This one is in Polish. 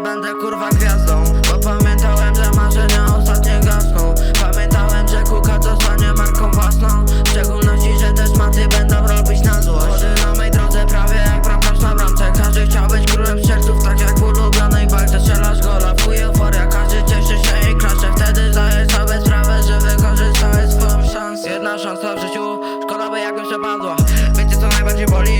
będę kurwa gwiazdą. Bo pamiętałem, że marzenia ostatnie gasną. Pamiętałem, że kuka zostanie marką własną. W szczególności, że też maty będą robić na złość. Chody na mej drodze prawie jak bramkarz na bramce. Każdy chciał być królem serców, tak jak w ulubionej bajce Strzelasz gola, w euforia, każdy cieszy się i kracze Wtedy zdajesz sobie sprawę, że wykorzystałeś swoją szansę. Jedna szansa w życiu, szkoda by jakbym przepadła. Wiecie co najbardziej boli?